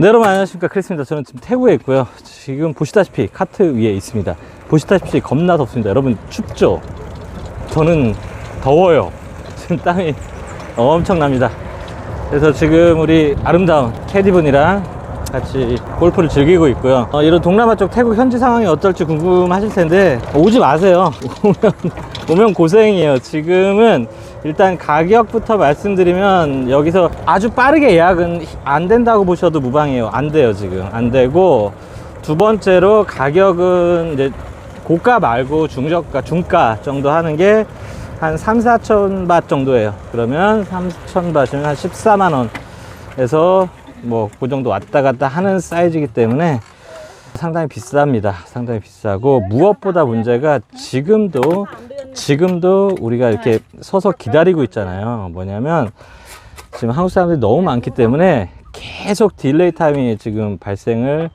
네, 여러분 안녕하십니까. 크리스입니다. 저는 지금 태국에 있고요. 지금 보시다시피 카트 위에 있습니다. 보시다시피 겁나 덥습니다. 여러분 춥죠? 저는 더워요. 지금 땀이 엄청납니다. 그래서 지금 우리 아름다운 캐디분이랑 같이 골프를 즐기고 있고요. 어, 이런 동남아 쪽 태국 현지 상황이 어떨지 궁금하실 텐데 오지 마세요. 오면, 오면 고생이에요. 지금은 일단 가격부터 말씀드리면 여기서 아주 빠르게 예약은 안 된다고 보셔도 무방해요. 안 돼요 지금. 안 되고 두 번째로 가격은 이제 고가 말고 중저가 중가 정도 하는 게 한 3, 4천 바트 정도예요. 그러면 3천 바트면 한 14만 원에서 뭐 그 정도 왔다 갔다 하는 사이즈이기 때문에 상당히 비쌉니다. 상당히 비싸고 무엇보다 문제가 지금도 지금도 우리가 이렇게 서서 기다리고 있잖아요. 뭐냐면 지금 한국 사람들이 너무 많기 때문에 계속 딜레이 타임이 지금 발생을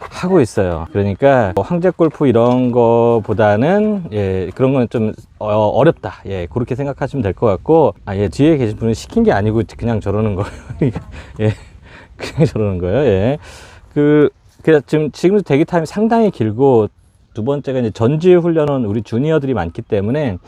하고 있어요. 그러니까 뭐 황제 골프 이런 거보다는 예, 그런 거는 좀 어, 어렵다. 예, 그렇게 생각하시면 될 것 같고 아, 예, 뒤에 계신 분은 시킨 게 아니고 그냥 저러는 거예요. 예, 그냥 저러는 거예요. 예. 그, 그 지금 지금도 대기 타임이 상당히 길고 두 번째가 이제 전지 훈련은 우리 주니어들이 많기 때문에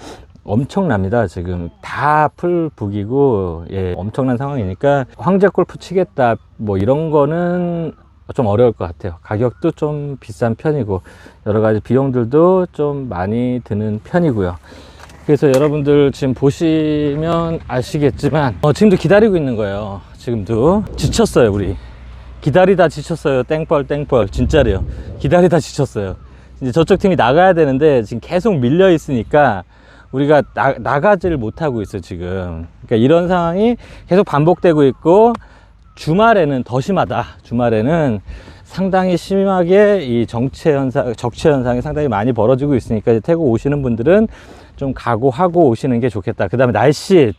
엄청납니다. 지금 다 풀북이고 예, 엄청난 상황이니까 황제 골프 치겠다 뭐 이런 거는 좀 어려울 것 같아요. 가격도 좀 비싼 편이고 여러 가지 비용들도 좀 많이 드는 편이고요. 그래서 여러분들 지금 보시면 아시겠지만 어, 지금도 기다리고 있는 거예요. 지금도 지쳤어요 우리 기다리다 지쳤어요. 땡벌 땡벌 진짜로요. 기다리다 지쳤어요. 이제 저쪽 팀이 나가야 되는데 지금 계속 밀려 있으니까 우리가 나, 나가지를 못하고 있어 지금. 그러니까 이런 상황이 계속 반복되고 있고 주말에는 더 심하다. 주말에는 상당히 심하게 이 정체 현상, 적체 현상이 상당히 많이 벌어지고 있으니까 이제 태국 오시는 분들은 좀 각오하고 오시는 게 좋겠다. 그 다음에 날씨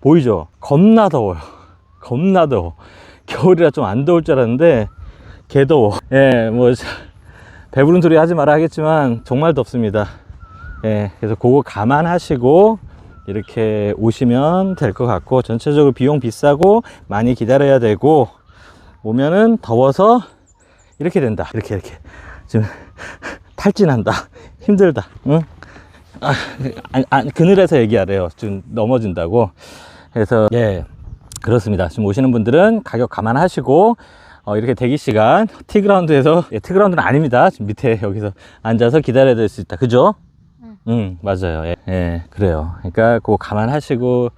보이죠? 겁나 더워요. 겁나 더워. 겨울이라 좀 안 더울 줄 알았는데 개 더워. 예, 뭐 배부른 소리 하지 마라 하겠지만 정말 덥습니다. 예, 그래서 그거 감안하시고 이렇게 오시면 될 것 같고 전체적으로 비용 비싸고 많이 기다려야 되고 오면은 더워서 이렇게 된다. 이렇게 이렇게 지금 탈진한다. 힘들다. 응? 아, 아, 아, 그늘에서 얘기하래요. 좀 넘어진다고. 그래서 예 그렇습니다. 지금 오시는 분들은 가격 감안하시고 어, 이렇게 대기 시간 티그라운드에서 예, 티그라운드는 아닙니다. 지금 밑에 여기서 앉아서 기다려야 될 수 있다. 그죠? 응. 응, 맞아요. 예, 예, 그래요. 그러니까 그거 감안하시고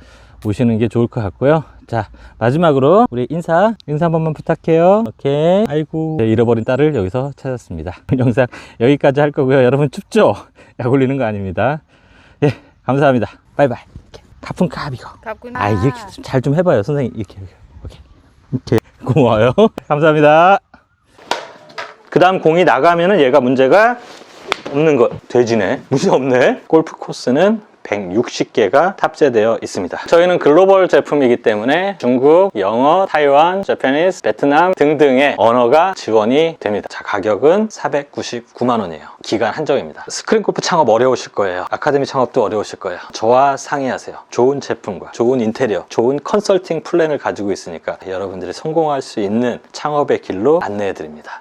오시는 게 좋을 것 같고요. 자, 마지막으로 우리 인사, 인사 한 번만 부탁해요. 오케이. 아이고. 네, 잃어버린 딸을 여기서 찾았습니다. 영상 여기까지 할 거고요. 여러분 춥죠? 약 올리는 거 아닙니다. 예, 감사합니다. 바이바이. 가품갑 이거. 가구나. 아, 이렇게 잘 좀 해봐요. 선생님, 이렇게, 이렇게. 오케이. 오케이. 고마워요. 감사합니다. 그 다음 공이 나가면은 얘가 문제가 없는 거. 돼지네. 문제 없네. 골프 코스는 160개가 탑재되어 있습니다. 저희는 글로벌 제품이기 때문에 중국, 영어, 타이완, 재패니스, 베트남 등등의 언어가 지원이 됩니다. 자, 가격은 499만 원이에요. 기간 한정입니다. 스크린 골프 창업 어려우실 거예요. 아카데미 창업도 어려우실 거예요. 저와 상의하세요. 좋은 제품과 좋은 인테리어, 좋은 컨설팅 플랜을 가지고 있으니까 여러분들이 성공할 수 있는 창업의 길로 안내해 드립니다.